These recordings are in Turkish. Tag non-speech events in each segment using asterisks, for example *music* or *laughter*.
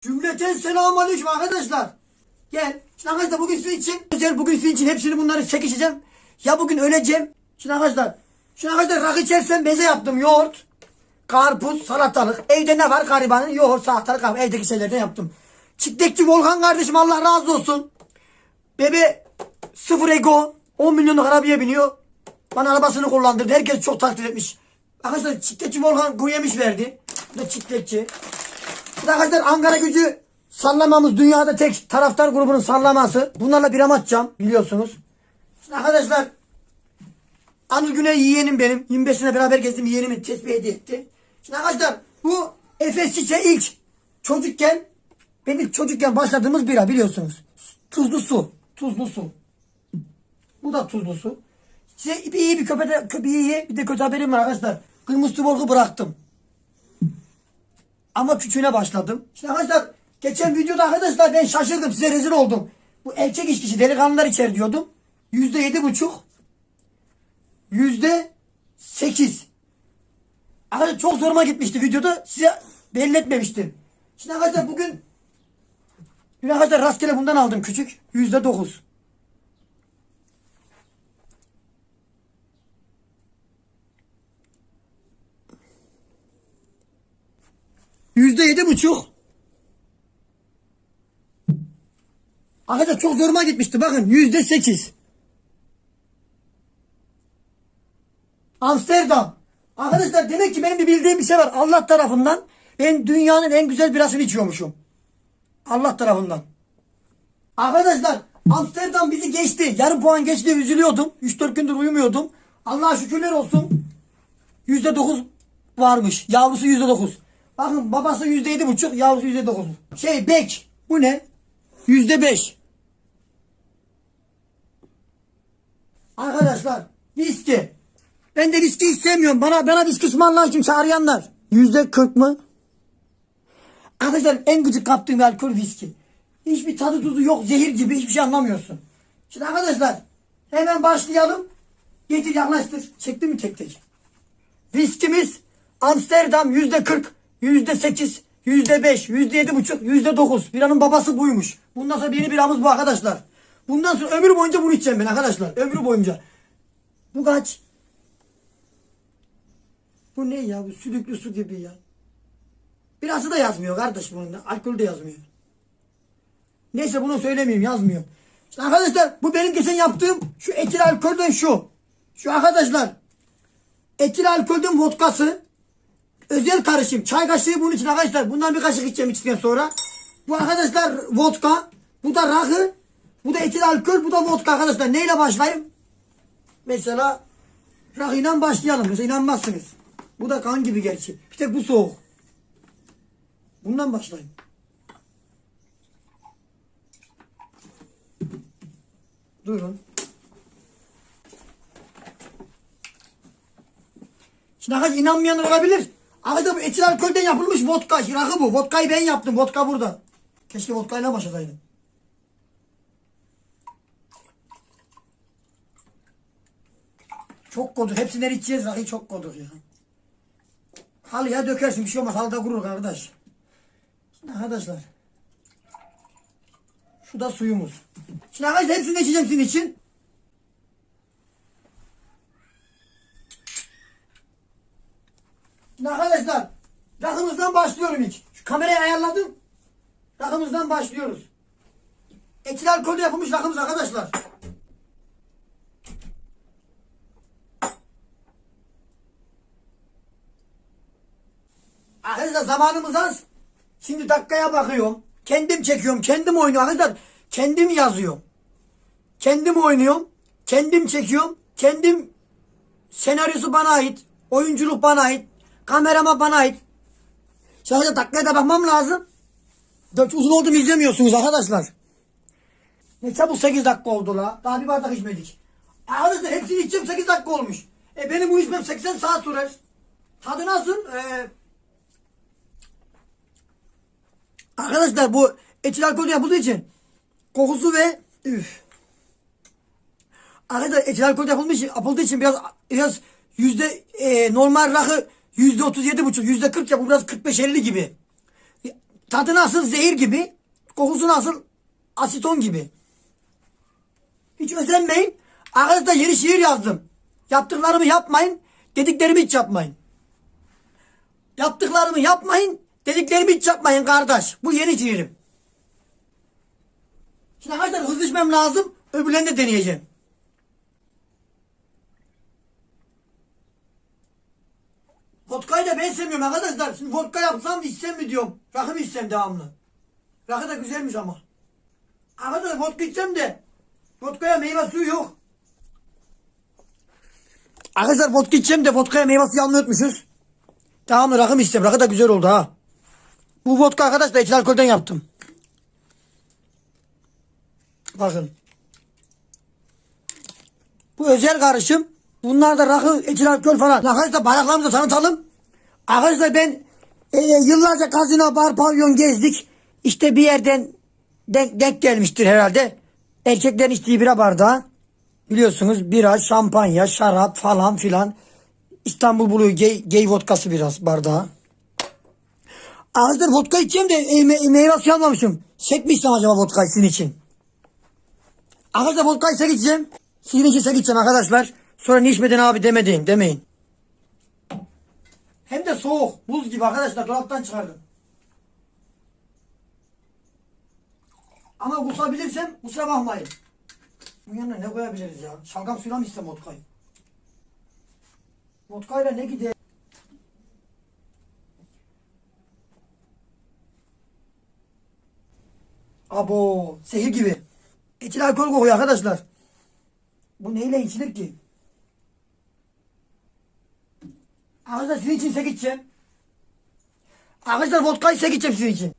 Cümleten selamun aleyküm arkadaşlar. Gel. Şimdi arkadaşlar bugün sizin için özel bugün sizin için hepsini bunları çekişeceğim. Ya bugün öleceğim. Şimdi arkadaşlar. Şimdi arkadaşlar rakı içersem meze yaptım. Yoğurt, karpuz, salatalık. Evde ne var? Garibanın yoğurt, salatalık, kahve. Evdeki şeylerden yaptım. Çitlekçi Volkan kardeşim Allah razı olsun. Bebe sıfır ego 10 milyonluk arabaya biniyor. Bana arabasını kullandırdı. Herkes çok takdir etmiş. Arkadaşlar çitlekçi Volkan yemiş verdi. Bu da çitlekçi. Arkadaşlar Ankara gücü sallamamız dünyada tek taraftar grubunun sallaması. Bunlarla bir atacağım biliyorsunuz. Şimdi arkadaşlar Anıl Güney yeğenim benim. 25'ine beraber gezdim yeğenimi tesbih hediye etti. Şimdi arkadaşlar bu Efes Çiçe ilk çocukken ben ilk çocukken başladığımız bira biliyorsunuz. Tuzlu su. Tuzlu su. Bu da tuzlu su. Size bir iyi bir köpede, bir iyi bir de kötü haberim var arkadaşlar. Kırmızı tuborgu bıraktım. Ama küçüğüne başladım. Şimdi arkadaşlar geçen videoda arkadaşlar ben şaşırdım size rezil oldum. Bu erkek içkisi delikanlılar içer diyordum. Yüzde yedi buçuk. Yüzde sekiz. Arkadaşlar çok zoruma gitmişti videoda. Size belli etmemiştim. Şimdi arkadaşlar bugün Dün arkadaşlar rastgele bundan aldım küçük. Yüzde dokuz. Yüzde yedi buçuk. Arkadaşlar çok zoruma gitmişti. Bakın yüzde sekiz. Amsterdam. Arkadaşlar demek ki benim bir bildiğim bir şey var. Allah tarafından ben dünyanın en güzel birasını içiyormuşum. Allah tarafından. Arkadaşlar Amsterdam bizi geçti. Yarım puan geçti üzülüyordum. 3-4 gündür uyumuyordum. Allah'a şükürler olsun. %9 varmış. Yavrusu %9. Bakın babası %7,5 yavrusu %9. Şey bek. Bu ne? %5. Arkadaşlar viski. Ben de viski istemiyorum. Bana bana viski ısmarlar çağıryanlar. %40 mı? Arkadaşlar en gıcık kaptığım alkol viski. Hiçbir tadı tuzu yok. Zehir gibi hiçbir şey anlamıyorsun. Şimdi arkadaşlar hemen başlayalım. Getir yaklaştır. Çekti mi tek tek? Viskimiz Amsterdam yüzde kırk, yüzde sekiz, yüzde beş, yüzde yedi buçuk, yüzde dokuz. Biranın babası buymuş. Bundan sonra yeni biramız bu arkadaşlar. Bundan sonra ömür boyunca bunu içeceğim ben arkadaşlar. Ömrü boyunca. Bu kaç? Bu ne ya? Bu südüklü su gibi ya. Birası da yazmıyor kardeş bunun. Alkol de yazmıyor. Neyse bunu söylemeyeyim yazmıyor. İşte arkadaşlar bu benim geçen yaptığım şu etil alkolden şu. Şu arkadaşlar etil alkolden vodkası özel karışım. Çay kaşığı bunun için arkadaşlar. Bundan bir kaşık içeceğim içtikten sonra. Bu arkadaşlar vodka. Bu da rakı. Bu da etil alkol. Bu da vodka arkadaşlar. Neyle başlayayım? Mesela rakıyla başlayalım. Mesela inanmazsınız. Bu da kan gibi gerçi. Bir tek bu soğuk. Bundan başlayayım. Durun. Şimdi arkadaş inanmayanlar olabilir. Arkadaşlar bu etil alkolden yapılmış vodka. Rakı bu. Vodkayı ben yaptım. Vodka burada. Keşke vodkayla başlasaydım. Çok koduk. Hepsinden içeceğiz. Rakıyı çok koduk ya. Halıya dökersin. Bir şey olmaz. Halıda kurur kardeş. Şimdi arkadaşlar. Şu da suyumuz. Şimdi arkadaşlar hepsini içeceğim sizin için. Arkadaşlar rakımızdan başlıyorum ilk. Şu kamerayı ayarladım. Rakımızdan başlıyoruz. Etil alkolle yapılmış rakımız arkadaşlar. Arkadaşlar zamanımız az. Şimdi dakikaya bakıyorum. Kendim çekiyorum. Kendim oynuyorum. Arkadaşlar kendim yazıyorum. Kendim oynuyorum. Kendim çekiyorum. Kendim senaryosu bana ait. Oyunculuk bana ait. Kamerama bana ait. Arkadaşlar dakikaya da bakmam lazım. Dört uzun oldu mu izlemiyorsunuz arkadaşlar. Ne çabuk 8 dakika oldu la. Daha bir bardak içmedik. Arkadaşlar hepsini içeceğim 8 dakika olmuş. E benim bu içmem 80 saat sürer. Tadı nasıl? Eee Arkadaşlar bu etil alkol yapıldığı için kokusu ve üf. Arkadaşlar etil alkol yapılmış yapıldığı için biraz biraz yüzde e, normal rakı yüzde otuz yedi buçuk yüzde kırk ya bu biraz 45-50 gibi. Tadı nasıl zehir gibi. Kokusu nasıl asiton gibi. Hiç özenmeyin. Arkadaşlar yeni şiir yazdım. Yaptıklarımı yapmayın. Dediklerimi hiç yapmayın. Yaptıklarımı yapmayın. Dediklerimi hiç yapmayın kardeş. Bu yeni şiirim. Şimdi arkadaşlar hızlı içmem lazım. Öbürlerini de deneyeceğim. Vodkayı da ben sevmiyorum arkadaşlar. Şimdi vodka yapsam içsem mi diyorum. Rakı mı içsem devamlı. Rakı da güzelmiş ama. Arkadaşlar vodka içsem de vodkaya meyve suyu yok. Arkadaşlar vodka içeceğim de vodkaya meyve suyu unutmuşuz. Tamam rakı mı içsem? Rakı da güzel oldu ha. Bu vodka arkadaşlar etil alkolden yaptım. Bakın. Bu özel karışım. Bunlar da rakı, etil alkol falan. Arkadaşlar bayraklarımızı tanıtalım. Arkadaşlar ben e, yıllarca kazino, bar, pavyon gezdik. İşte bir yerden denk, denk gelmiştir herhalde. Erkeklerin içtiği bira bardağı. Biliyorsunuz bira, şampanya, şarap falan filan. İstanbul Blue gay, gay vodkası biraz bardağı. Arkadaşlar vodka içeceğim de e, me, meyve suyu almamışım. Sek acaba vodka sizin için? Arkadaşlar vodka sek içeceğim. Sizin için sek içeceğim arkadaşlar. Sonra ne abi demedin demeyin. Hem de soğuk. Buz gibi arkadaşlar dolaptan çıkardım. Ama kusabilirsem kusura bakmayın. Bunun yanına ne koyabiliriz ya? Şalgam suyuna mı istem vodkayı? Vodkayla ne gider? Abo, zehir gibi. Etil alkol kokuyor arkadaşlar. Bu neyle içilir ki? Arkadaşlar sizin için sek içeceğim. Arkadaşlar vodkayı sek içeceğim sizin için.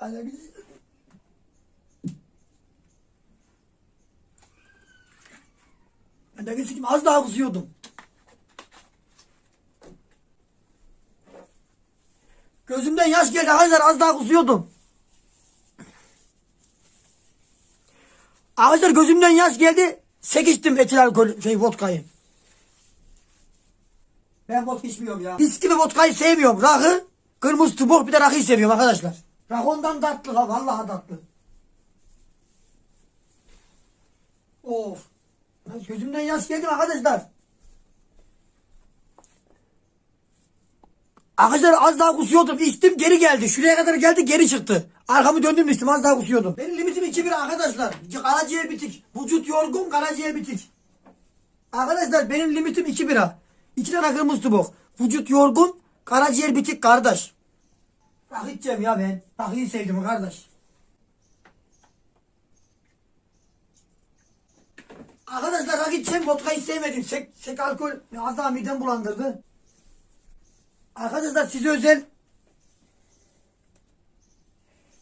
Alabilir. Ben de sikim az daha kusuyordum. Gözümden yaş geldi arkadaşlar az daha kusuyordum. Arkadaşlar gözümden yaş geldi. Sekiştim etil alkol şey vodkayı. Ben vodka içmiyorum ya. Viski ve vodkayı sevmiyorum. Rakı, kırmızı tubuk bir de rakıyı seviyorum arkadaşlar. Rakı ondan tatlı ha vallahi tatlı. Of. Lan Gözümden yaş geldi arkadaşlar. Arkadaşlar az daha kusuyordum. İçtim geri geldi. Şuraya kadar geldi geri çıktı. Arkamı döndüm içtim az daha kusuyordum. Benim limitim 2-1 arkadaşlar. Karaciğer bitik. Vücut yorgun karaciğer bitik. Arkadaşlar benim limitim 2 bira. 2 tane kırmızı tubuk. Vücut yorgun karaciğer bitik kardeş. Rakı içeceğim ya ben. Rakıyı sevdim kardeş. Arkadaşlar rakı içeceğim vodkayı sevmedim. Sek, sek alkol az daha midem bulandırdı. Arkadaşlar size özel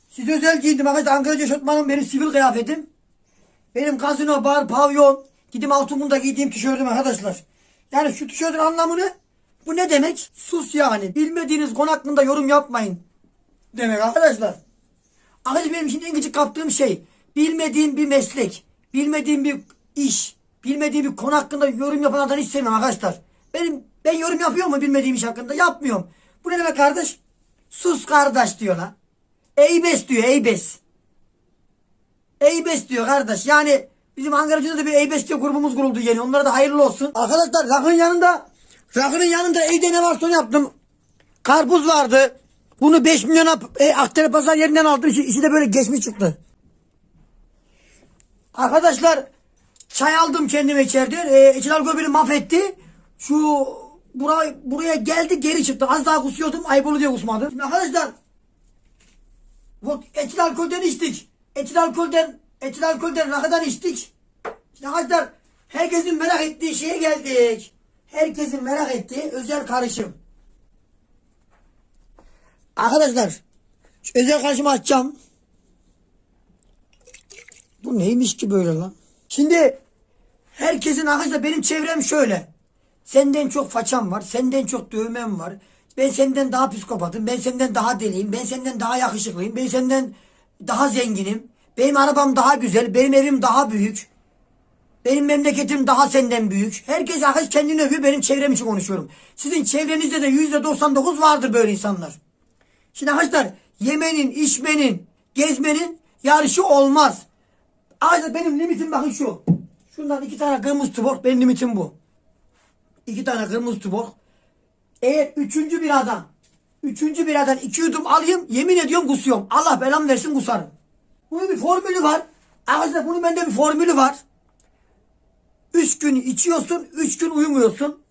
Size özel giyindim arkadaşlar. Ankara Eşofmanım benim sivil kıyafetim. Benim gazino, bar, pavyon. Gidim altımında giydiğim tişörtüm arkadaşlar. Yani şu tişörtün anlamını bu ne demek? Sus yani. Bilmediğiniz konu hakkında yorum yapmayın. Demek arkadaşlar. Arkadaşlar benim şimdi en küçük kaptığım şey. Bilmediğim bir meslek. Bilmediğim bir iş. Bilmediğim bir konu hakkında yorum yapanlardan hiç sevmem arkadaşlar. Benim ben yorum yapıyor mu bilmediğim iş hakkında? Yapmıyorum. Bu ne demek kardeş? Sus kardeş diyor lan. Eybes diyor Eybes. Eybes diyor kardeş. Yani bizim Ankara'cıda da bir Eybes diye grubumuz kuruldu yeni. Onlara da hayırlı olsun. Arkadaşlar rakının yanında rakının yanında evde ne varsa onu yaptım. Karpuz vardı. Bunu 5 milyona e, Akdere Pazar yerinden aldım. İçi, içi de böyle geçmiş çıktı. Arkadaşlar çay aldım kendime içeride. E, alkol beni mahvetti. Şu buraya, buraya geldi geri çıktı. Az daha kusuyordum. Ayıp diye kusmadım. Şimdi arkadaşlar etil alkolden içtik. Etil alkolden, etil alkolden rakıdan içtik. Şimdi arkadaşlar herkesin merak ettiği şeye geldik. Herkesin merak ettiği özel karışım. Arkadaşlar şu özel karışımı açacağım. Bu neymiş ki böyle lan? Şimdi herkesin arkadaşlar benim çevrem şöyle. Senden çok façam var. Senden çok dövmem var. Ben senden daha psikopatım. Ben senden daha deliyim. Ben senden daha yakışıklıyım. Ben senden daha zenginim. Benim arabam daha güzel. Benim evim daha büyük. Benim memleketim daha senden büyük. Herkes arkadaş kendini övüyor. Benim çevrem için konuşuyorum. Sizin çevrenizde de yüzde 99 vardır böyle insanlar. Şimdi arkadaşlar yemenin, içmenin, gezmenin yarışı olmaz. Arkadaşlar benim limitim bakın şu. Şundan iki tane kırmızı tubok benim limitim bu. İki tane kırmızı tubok. Eğer üçüncü biradan üçüncü biradan iki yudum alayım yemin ediyorum kusuyorum. Allah belamı versin kusarım. Bunun bir formülü var. Arkadaşlar bunun bende bir formülü var. Üç gün içiyorsun, üç gün uyumuyorsun.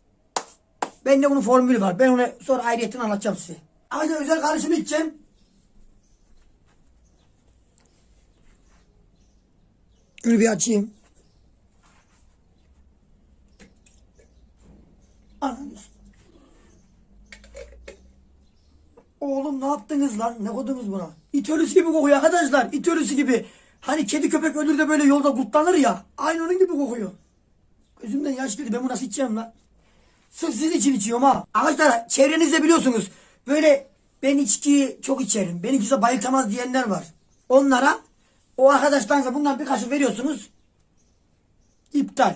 Bende bunun formülü var. Ben onu sonra ayrıyeten anlatacağım size. Arkadaşlar özel karışımı içeceğim. Şunu bir açayım. Ananı. Oğlum ne yaptınız lan? Ne koydunuz buna? İt gibi kokuyor arkadaşlar. İt gibi. Hani kedi köpek ölür de böyle yolda kurtlanır ya. Aynı onun gibi kokuyor. Gözümden yaş geldi. Ben bunu nasıl içeceğim lan? Sırf sizin için içiyorum ha. Arkadaşlar çevrenizde biliyorsunuz. Böyle ben içkiyi çok içerim. Beni kimse bayıltamaz diyenler var. Onlara o arkadaşlarınıza bundan bir kaşık veriyorsunuz. İptal.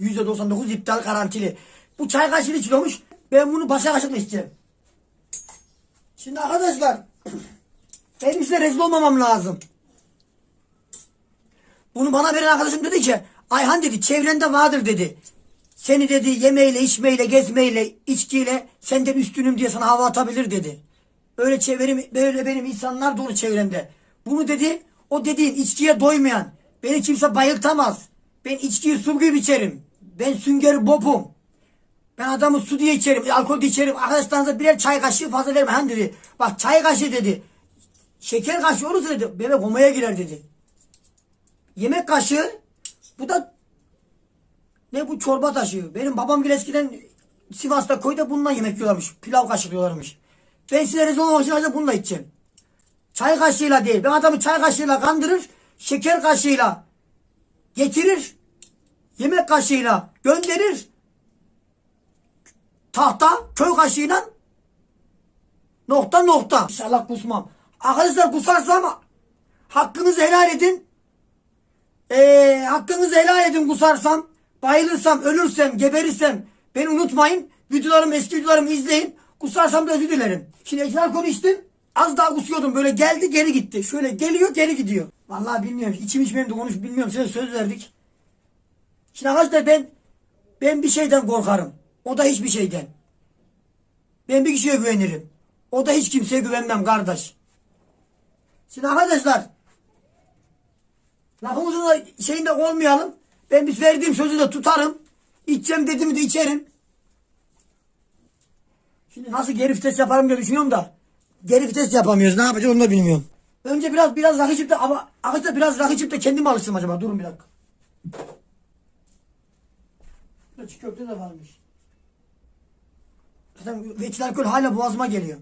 %99 iptal garantili. Bu çay kaşığı içiyormuş. Ben bunu başa kaşıkla içeceğim. Şimdi arkadaşlar *clears throat* benim size rezil olmamam lazım. Bunu bana veren arkadaşım dedi ki Ayhan dedi çevrende vardır dedi. Seni dedi yemeyle, içmeyle, gezmeyle, içkiyle senden üstünüm diye sana hava atabilir dedi. Öyle çevrem, böyle benim insanlar dolu çevremde. Bunu dedi, o dediğin içkiye doymayan, beni kimse bayıltamaz. Ben içkiyi su gibi içerim. Ben sünger bobum. Ben adamı su diye içerim, alkol diye içerim. Arkadaşlarınıza birer çay kaşığı fazla verme. Han dedi. Bak çay kaşığı dedi. Şeker kaşığı olursa dedi. Bebek komaya girer dedi. Yemek kaşığı bu da ne bu çorba taşıyor. Benim babam bile eskiden Sivas'ta koyda bununla yemek yiyorlarmış. Pilav kaşıklıyorlarmış. Ben size rezil olmamak için ancak bununla içeceğim. Çay kaşığıyla değil. Ben adamı çay kaşığıyla kandırır. Şeker kaşığıyla getirir. Yemek kaşığıyla gönderir. Tahta köy kaşığıyla nokta nokta. İnşallah kusmam. Arkadaşlar kusarsam hakkınızı helal edin. Ee, hakkınızı helal edin kusarsam. Bayılırsam, ölürsem, geberirsem beni unutmayın. Videolarımı, eski videolarımı izleyin. Kusarsam da özür dilerim. Şimdi ekran alkol içtim. Az daha kusuyordum. Böyle geldi geri gitti. Şöyle geliyor geri gidiyor. Vallahi bilmiyorum. İçim içmem de konuş bilmiyorum. Size söz verdik. Şimdi arkadaşlar ben ben bir şeyden korkarım. O da hiçbir şeyden. Ben bir kişiye güvenirim. O da hiç kimseye güvenmem kardeş. Şimdi arkadaşlar lafımızın da şeyinde olmayalım. Ben biz verdiğim sözü de tutarım. İçeceğim dediğimi de içerim. Şimdi nasıl geri vites yaparım diye düşünüyorum da. Geri vites yapamıyoruz. Ne yapacağız onu da bilmiyorum. Önce biraz biraz rakı içip de ama arkadaşlar biraz rakı içip de kendimi alıştırım acaba. Durun bir dakika. Burada çiğ köfte de varmış. Zaten etil alkol hala boğazıma geliyor.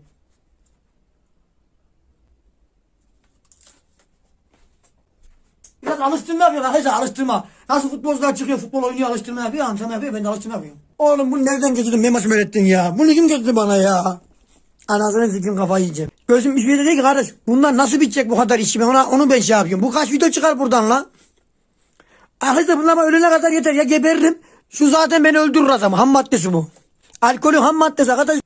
Biraz alıştırma yapıyor arkadaşlar alıştırma. Nasıl futbolcular çıkıyor futbol oynuyor alıştırma yapıyor antrenman yapıyor ben de alıştırma yapıyorum. Oğlum bunu nereden getirdin benim başıma öğrettin ya. Bunu kim getirdi bana ya. Anasını sikim kafayı yiyeceğim. Gözüm hiçbir yerde değil ki kardeş. Bunlar nasıl bitecek bu kadar işi ben ona, onu ben şey yapıyorum. Bu kaç video çıkar buradan lan. Arkadaşlar bunlar ölene kadar yeter ya geberirim. Şu zaten beni öldürür adam. Ham maddesi bu. Alkolün ham maddesi arkadaş.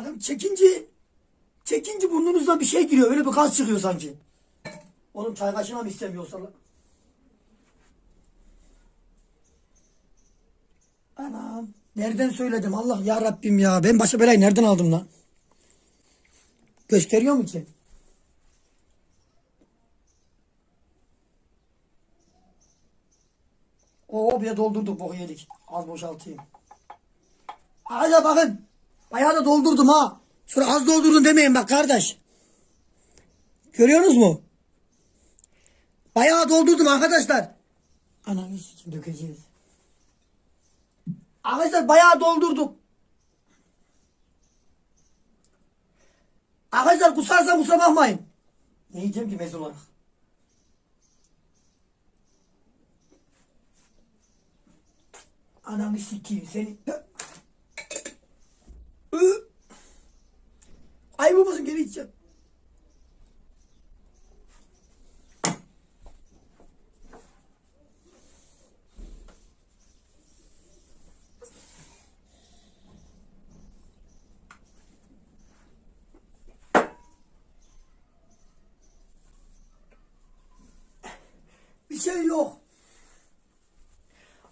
Adam çekince çekince burnunuzda bir şey giriyor. Öyle bir gaz çıkıyor sanki. Oğlum çay kaşığına mı istemiyorsa lan? Anam. Nereden söyledim? Allah ya Rabbim ya. Ben başa belayı nereden aldım lan? Gösteriyor mu ki? Oo bir de doldurduk boku yedik. Az boşaltayım. Hadi bakın. Bayağı da doldurdum ha. Sonra az doldurdun demeyin bak kardeş. Görüyorsunuz mu? Bayağı doldurdum arkadaşlar. Ananı sikim dökeceğiz. Arkadaşlar bayağı doldurdum. Arkadaşlar kusarsam kusura bakmayın. Ne yiyeceğim ki meze olarak? Ananı sikeyim seni. Ayıp olmasın geri içeceğim. Bir şey yok.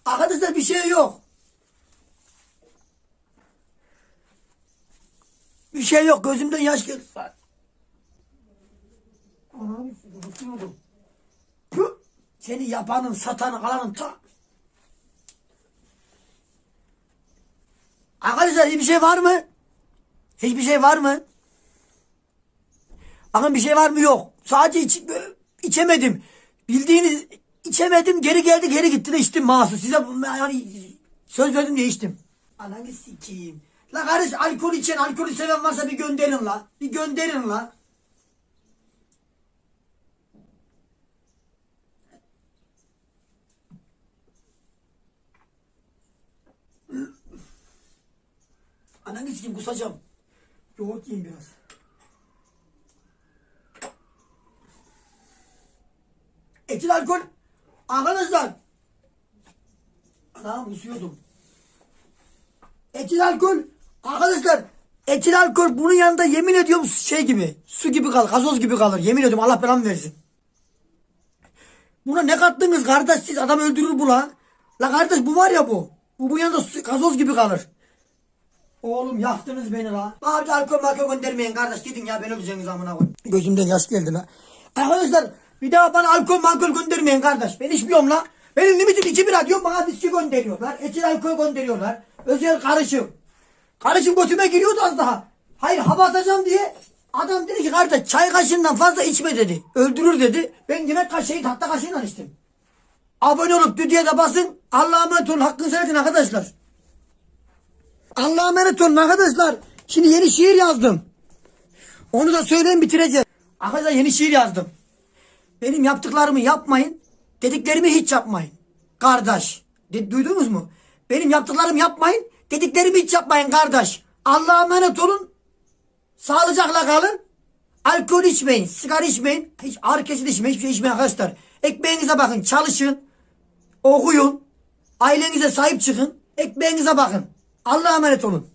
Arkadaşlar bir şey yok. Şey yok. Gözümden yaş geldi. Anam unutuyordum. Püh! Seni yapanın, satanın, alanın ta. Arkadaşlar hiçbir şey var mı? Hiçbir şey var mı? Bakın bir şey var mı? Yok. Sadece iç, içemedim. Bildiğiniz içemedim. Geri geldi geri gitti de içtim mahsus. Size yani söz verdim diye içtim. Ananı sikeyim. La kardeş alkol içen, alkolü seven varsa bir gönderin la. Bir gönderin la. Ananı sikeyim kusacağım. Yoğurt yiyeyim biraz. Etil alkol. Arkadaşlar. Anam kusuyordum. Etil alkol. Arkadaşlar. Etil alkol bunun yanında yemin ediyorum şey gibi. Su gibi kalır. Gazoz gibi kalır. Yemin ediyorum Allah belamı versin. Buna ne kattınız kardeş siz adam öldürür bu la. La kardeş bu var ya bu. Bu bu yanında su, gazoz gibi kalır. Oğlum yaktınız beni la. Abi alkol makol göndermeyin kardeş gidin ya beni öleceğiniz amına koyayım. Gözümden yaş geldi la. Arkadaşlar bir daha bana alkol makol göndermeyin kardeş. Ben içmiyorum la. Benim limitim 2 bira diyor bana viski gönderiyorlar. Etil alkol gönderiyorlar. Özel karışım. Karışım götüme giriyordu az daha. Hayır hava atacağım diye adam dedi ki kardeş çay kaşığından fazla içme dedi. Öldürür dedi. Ben yemek kaşığı tahta kaşığıyla içtim. Abone olup düdüğe de basın. Allah'a emanet olun. Hakkınızı helal edin arkadaşlar. Allah'a emanet olun arkadaşlar. Şimdi yeni şiir yazdım. Onu da söyleyeyim bitireceğim. Arkadaşlar yeni şiir yazdım. Benim yaptıklarımı yapmayın. Dediklerimi hiç yapmayın. Kardeş. De- duydunuz mu? Benim yaptıklarımı yapmayın. Dediklerimi hiç yapmayın kardeş. Allah'a emanet olun. Sağlıcakla kalın. Alkol içmeyin. Sigara içmeyin. Hiç ağrı kesici içmeyin. Hiçbir şey içmeyin arkadaşlar. Ekmeğinize bakın. Çalışın. Okuyun. Ailenize sahip çıkın. Ekmeğinize bakın. Allah'a emanet olun.